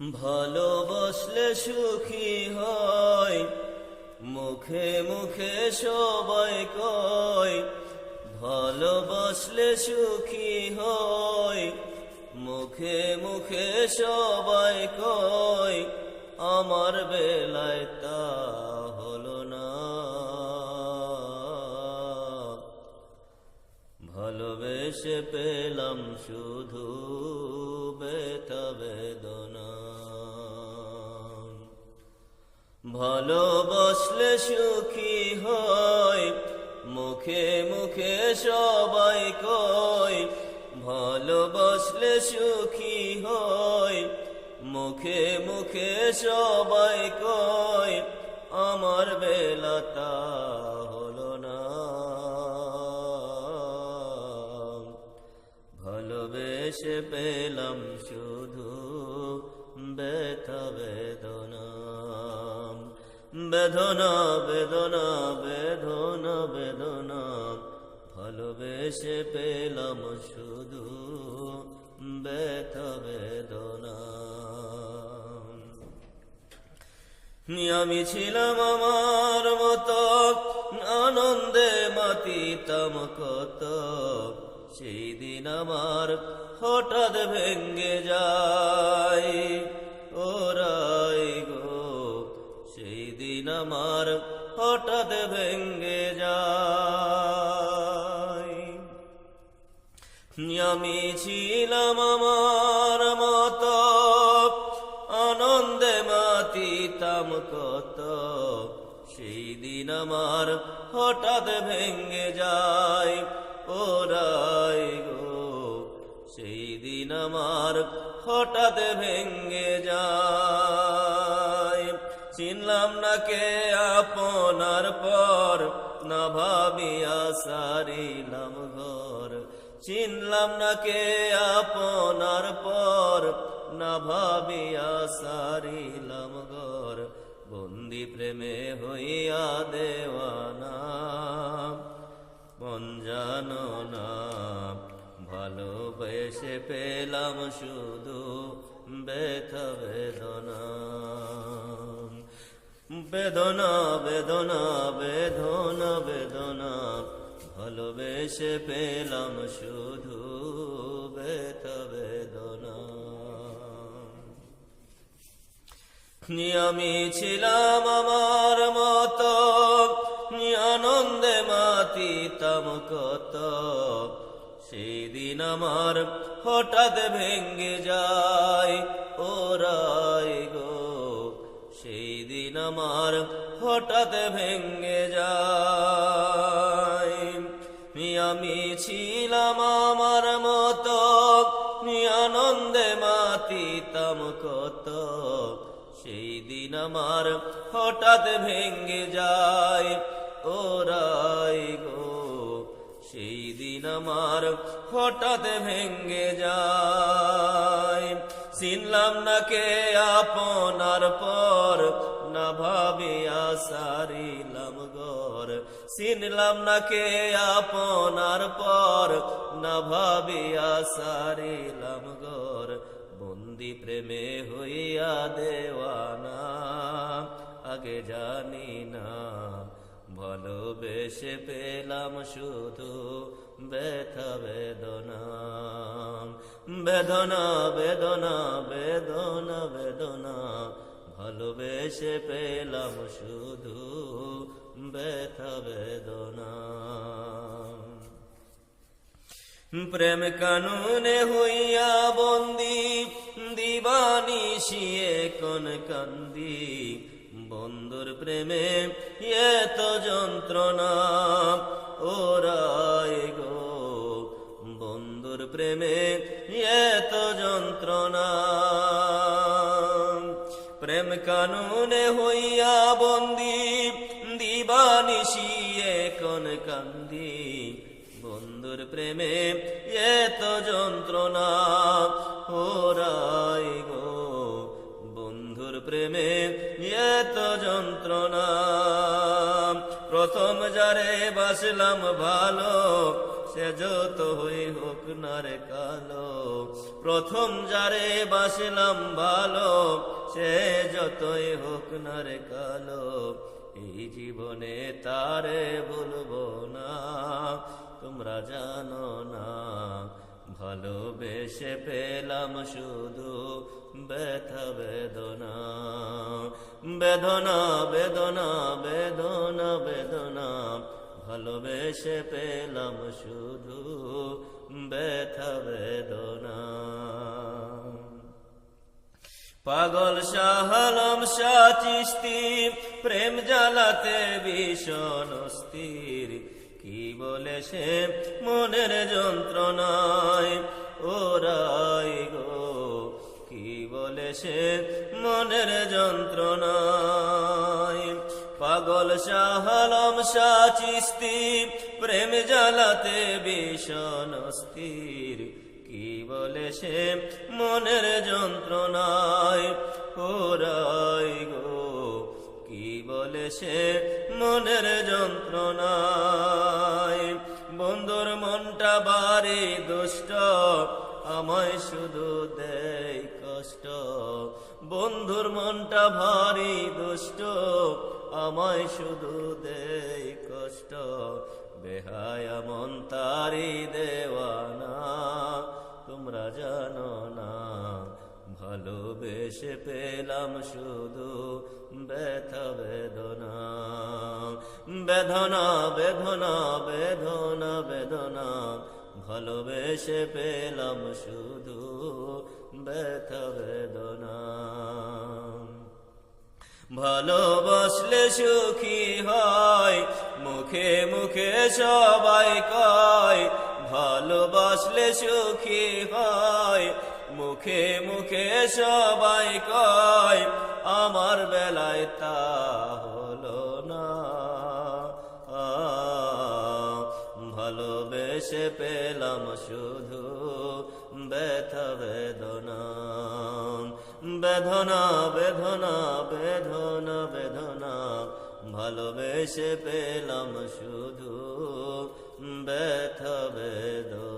ভালোবাসলে সুখী হয়, মুখে মুখে সবাই কয়, ভালোবাসলে সুখী হয়, মুখে মুখে সবাই কয়, আমার বেলায় তা হলো না। ভালোবেসে পেলাম শুধু বেতা বেদনা। ভালোবাসলে সুখী হয় মুখে মুখে সবাই কয় ভালোবাসলে সুখী হয় মুখে মুখে সবাই কয় আমার বেলা তা হলো না। ভালোবেসে পেলাম শুধু ব্যথা বেদনা। বেদনা বেদনা বেদনা বেদনা। ভালোবেসে পেলাম শুধু ব্যথা, বেদনা। আমি ছিলাম আমার মতো, আনন্দে মাতিতাম কত। সেই দিন আমার হঠাৎ ভেঙ্গে যায়। আমি ছিলাম আমার মতো। আনন্দে মাতিতাম কত। সেই দিন আমার হঠাৎ ভেঙ্গে যায়। ওরাই গো সেই দিন আমার হঠাৎ ভেঙ্গে যায়। চিনলাম না কে আপনার পর, না ভাবিয়া সারিলাম ঘর। চিনলাম না কে আপনার পর, না ভাবিয়া সারিলাম ঘর। বন্দি প্রেমে হইয়া দেওয়ানা, মন জানো না। ভালোবেসে পেলাম শুধু ব্যথা, বেদনা। বেদনা বেদনা বেদনা বেদনা। ভালোবেসে পেলাম শুধু ব্যথা বেদনা। আমি ছিলাম আমার মতো আনন্দে মাতিতাম কত। সেই দিন আমার হঠাৎ ভেঙ্গে যায় ওরাই গো। সেই দিন আমার হঠাৎ ভেঙ্গে যায়। আমি ছিলাম আমার মতো আনন্দে মাতিতাম কত সেই দিন আমার হঠাৎ ভেঙ্গে যায় ওরাই গো। সেই দিন আমার হঠাৎ ভেঙ্গে যায়। চিনলাম না কে আপনার পর না ভাবিয়া সারিলাম গর চিনলাম না কে আপনার পর। না ভাবিয়া সারিলাম গর বন্দি প্রেমে হইয়া দেওয়ানা, আগে জানি না। ভালোবেসে পেলাম শুধু ব্যথা বেদনা। বেদনা বেদনা বেদনা বেদনা। ভালোবেসে পেলাম শুধু ব্যথা, বেদনা। প্রেম কানুনে হইয়া বন্দি, দিবানি শিয়ে কোন কান্দি। বন্ধুর প্রেমে এত যন্ত্রণা, ওরাই গো। বন্ধুর প্রেমে এত যন্ত্রণা প্রেম কানুনে হইয়া বন্দি দিবানিশিয়ে কোন কান্দি। বন্ধুর প্রেমে এত যন্ত্রণা, ওরাই গো। বন্ধুর প্রেমে এত যন্ত্রণা, প্রথম যারে বাসলাম ভালো সে যত হই হোক না রে কালো, প্রথম যারে বাসলাম ভালো, সে যতই হোক না রে কালো, এই জীবনে তারে বলব না, তোমরা জানো না, ভালোবেসে পেলাম শুধু ব্যথা বেদনা বেদনা বেদনা বেদনা বেদনা ভালোবেসে পেলাম শুধু ব্যথা বেদনা। পাগল শাহালম চিস্তি প্রেম জ্বালাতে ভীষণ অস্থির। কি বলে সে মনের যন্ত্রণায়? ওরাই গো, কি বলে সে মনের যন্ত্রণায়? পাগল শাহালম চিস্তি প্রেম জ্বালাতে ভীষণ অস্থির। কি বলে সে? মনের যন্ত্রণায় ওরাই গো। কি বলে সে? মনের যন্ত্রণায় বন্ধুর মনটা বাড়ি দুষ্ট, আমায় শুধু দেয় কষ্ট। বন্ধুর মনটা ভারী দুষ্ট আমায় শুধু দেয় কষ্ট, বেহায়া মন তারি দেওয়ানা। তোমরা জানো না, ভালোবেসে পেলাম শুধু ব্যথা বেদনা। বেদনা বেদনা বেদনা বেদনা, ভালোবেসে পেলাম শুধু ব্যথা বেদনা। ভালোবাসলে সুখী হয়, মুখে মুখে সবাই কয়, ভালোবাসলে সুখী হয়, মুখে মুখে সবাই কয়, আমার বেলায় তা হলো না। ভালোবেসে পেলাম শুধু ব্যথা বেদনা। বেদনা বেদনা বেদনা বেদনা ভালোবেসে পেলাম শুধু ব্যথা বেদনা।